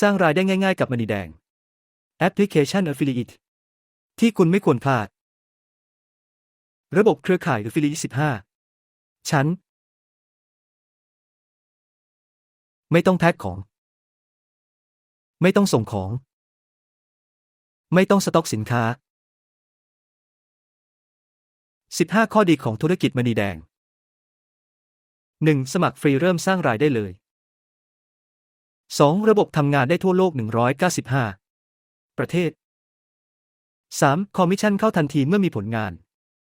สร้างรายได้ง่ายๆ กับมันีแดง แอปพลิเคชัน Affiliate ที่คุณไม่ควรพลาด ระบบเครือข่าย Affiliate 15 ชั้น ไม่ต้องแพ็คของ ไม่ต้องส่งของ ไม่ต้องสต็อกสินค้า 15 ข้อดีของธุรกิจมณีแดง 1. สมัครฟรีเริ่มสร้างรายได้เลย 2. ระบบทำงานได้ทั่วโลก 195 ประเทศ 3. คอมมิชชั่นเข้าทันทีเมื่อมีผลงาน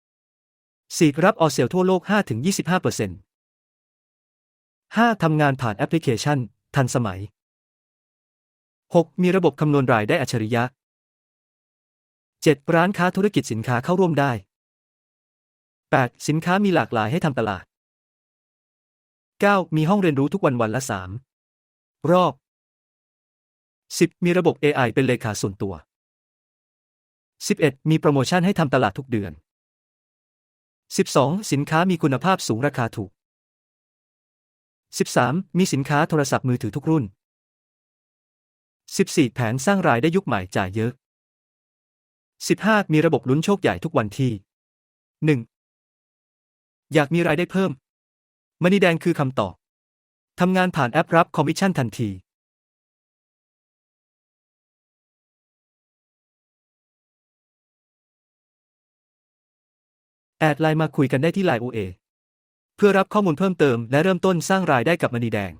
4. รับออเซลทั่วโลก 5-25% 5. ทำงานผ่านแอปพลิเคชัน ทันสมัย 6. มีระบบคำนวณรายได้อัจฉริยะ 7. ร้านค้าธุรกิจสินค้าเข้าร่วมได้ 8. สินค้ามีหลากหลายให้ทำตลาด 9. มีห้องเรียนรู้ทุกวันวันละ 3 รอบ 10. มีระบบ AI เป็นเลขาส่วนตัว 11. มีโปรโมชั่นให้ทำตลาดทุกเดือน 12. สินค้ามีคุณภาพสูงราคาถูก 13. มีสินค้าโทรศัพท์มือถือทุกรุ่น 14. แผนสร้างรายได้ยุคใหม่จ่ายเยอะ 15. มีระบบลุ้นโชคใหญ่ทุกวันที่ 1. อยากมีรายได้เพิ่มมันนีแดงคือคำตอบ ทำงานผ่านแอปรับคอมมิชชั่นทันทีแอดไลน์มาคุยกันได้ที่ไลน์ OA เพื่อรับข้อมูลเพิ่มเติมและเริ่มต้นสร้างรายได้กับมณีแดง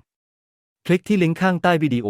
คลิกที่ลิงก์ข้างใต้วิดีโอ